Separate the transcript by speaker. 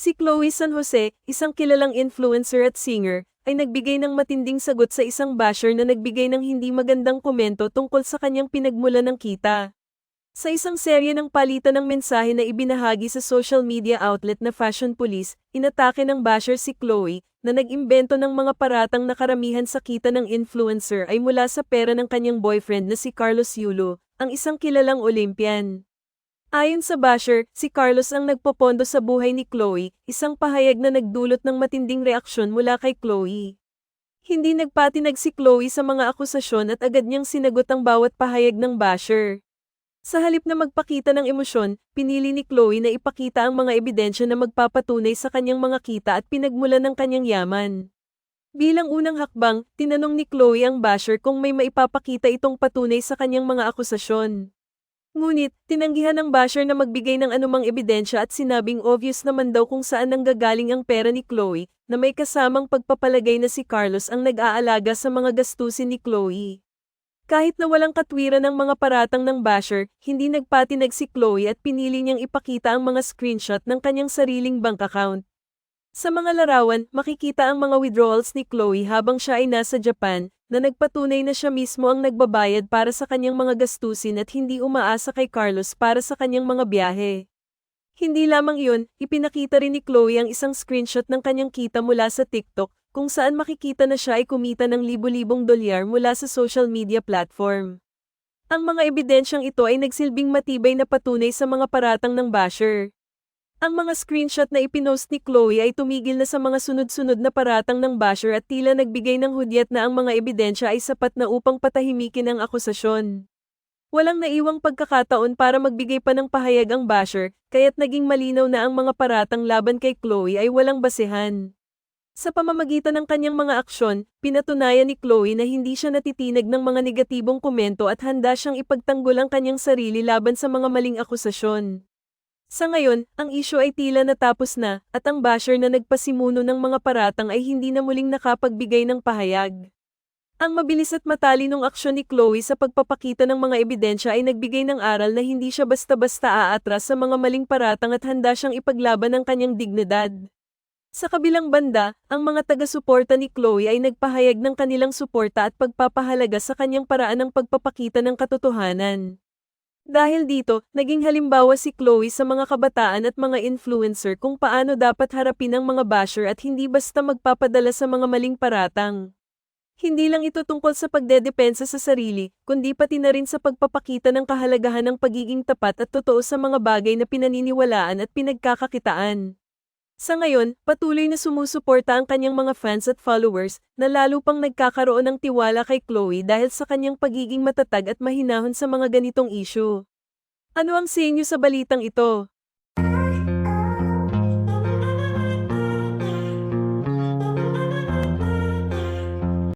Speaker 1: Si Chloe San Jose, isang kilalang influencer at singer, ay nagbigay ng matinding sagot sa isang basher na nagbigay ng hindi magandang komento tungkol sa kanyang pinagmula ng kita. Sa isang serye ng palitan ng mensahe na ibinahagi sa social media outlet na Fashion Police, inatake ng basher si Chloe, na nag-imbento ng mga paratang na karamihan sa kita ng influencer ay mula sa pera ng kanyang boyfriend na si Carlos Yulo, ang isang kilalang Olympian. Ayon sa basher, si Carlos ang nagpopondo sa buhay ni Chloe, isang pahayag na nagdulot ng matinding reaksyon mula kay Chloe. Hindi nagpatinag si Chloe sa mga akusasyon at agad niyang sinagot ang bawat pahayag ng basher. Sa halip na magpakita ng emosyon, pinili ni Chloe na ipakita ang mga ebidensya na magpapatunay sa kanyang mga kita at pinagmulan ng kanyang yaman. Bilang unang hakbang, tinanong ni Chloe ang basher kung may maipapakita itong patunay sa kanyang mga akusasyon. Ngunit, tinanggihan ng basher na magbigay ng anumang ebidensya at sinabing obvious naman daw kung saan nanggagaling ang pera ni Chloe, na may kasamang pagpapalagay na si Carlos ang nag-aalaga sa mga gastusin ni Chloe. Kahit na walang katwiran ng mga paratang ng basher, hindi nagpatinag si Chloe at pinili niyang ipakita ang mga screenshot ng kanyang sariling bank account. Sa mga larawan, makikita ang mga withdrawals ni Chloe habang siya ay nasa Japan, na nagpatunay na siya mismo ang nagbabayad para sa kanyang mga gastusin at hindi umaasa kay Carlos para sa kanyang mga biyahe. Hindi lamang iyon, ipinakita rin ni Chloe ang isang screenshot ng kanyang kita mula sa TikTok, kung saan makikita na siya ay kumita ng libo-libong dolyar mula sa social media platform. Ang mga ebidensyang ito ay nagsilbing matibay na patunay sa mga paratang ng basher. Ang mga screenshot na ipinost ni Chloe ay tumigil na sa mga sunod-sunod na paratang ng basher at tila nagbigay ng hudyat na ang mga ebidensya ay sapat na upang patahimikin ang akusasyon. Walang naiwang pagkakataon para magbigay pa ng pahayag ang basher, kaya't naging malinaw na ang mga paratang laban kay Chloe ay walang basehan. Sa pamamagitan ng kanyang mga aksyon, pinatunayan ni Chloe na hindi siya natitinag ng mga negatibong komento at handa siyang ipagtanggol ang kanyang sarili laban sa mga maling akusasyon. Sa ngayon, ang isyo ay tila natapos na, at ang basher na nagpasimuno ng mga paratang ay hindi na muling nakapagbigay ng pahayag. Ang mabilis at matalinong aksyon ni Chloe sa pagpapakita ng mga ebidensya ay nagbigay ng aral na hindi siya basta-basta aatras sa mga maling paratang at handa siyang ipaglaban ang kanyang dignidad. Sa kabilang banda, ang mga taga-suporta ni Chloe ay nagpahayag ng kanilang suporta at pagpapahalaga sa kanyang paraan ng pagpapakita ng katotohanan. Dahil dito, naging halimbawa si Chloe sa mga kabataan at mga influencer kung paano dapat harapin ang mga basher at hindi basta magpapadala sa mga maling paratang. Hindi lang ito tungkol sa pagdedepensa sa sarili, kundi pati na rin sa pagpapakita ng kahalagahan ng pagiging tapat at totoo sa mga bagay na pinaniniwalaan at pinagkakakitaan. Sa ngayon, patuloy na sumusuporta ang kanyang mga fans at followers na lalo pang nagkakaroon ng tiwala kay Chloe dahil sa kanyang pagiging matatag at mahinahon sa mga ganitong issue. Ano ang sa inyo sa balitang ito?